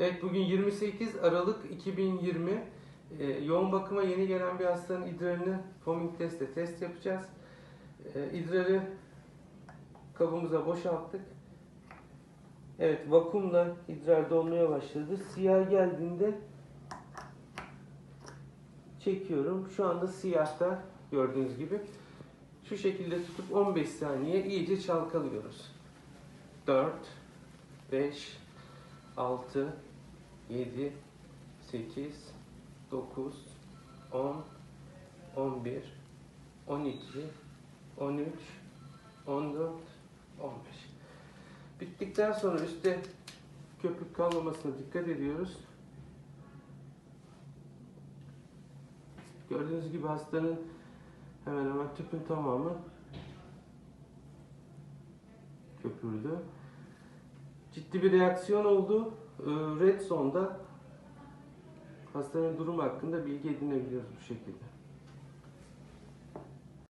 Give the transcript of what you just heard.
Evet bugün 28 Aralık 2020. Ee, yoğun bakıma yeni gelen bir hastanın idrarını foaming testle test yapacağız. Ee, idrarı kabımıza boşalttık. Evet vakumla idrar dolmaya başladı. Siyah geldiğinde çekiyorum. Şu anda siyahta gördüğünüz gibi. Şu şekilde tutup 15 saniye iyice çalkalıyoruz. 4 5 6 7 8 9 10 11 12 13 14 15 Bittikten sonra üstte köpük kalmamasına dikkat ediyoruz. Gördüğünüz gibi hastanın hemen hemen tüpün tamamı köpürdü. Ciddi bir reaksiyon oldu. Ee, Red zone'da hastanın durumu hakkında bilgi edinebiliyoruz bu şekilde.